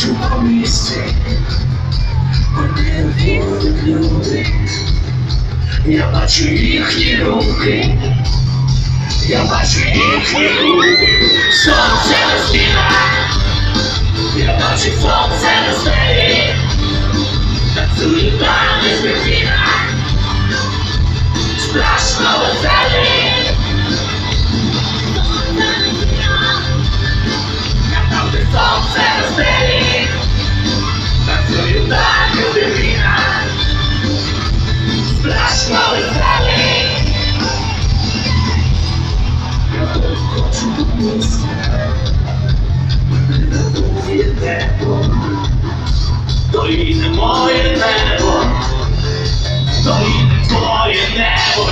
чужому місті, вони вірні люди, я бачу не руки, я бачу їхні руки, Солнце на розбіра, я бачу на розбері, танцює там без бекіна, страшно. небо, то і не моє небо, то і не твоє небо,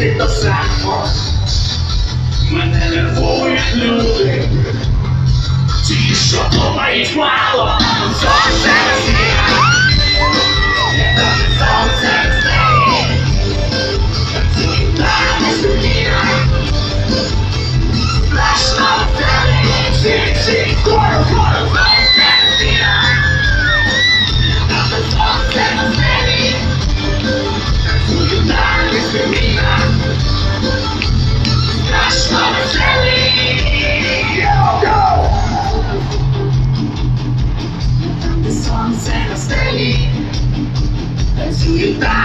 ти то само. Мене нервують люди, ті, що думають мало. Eita!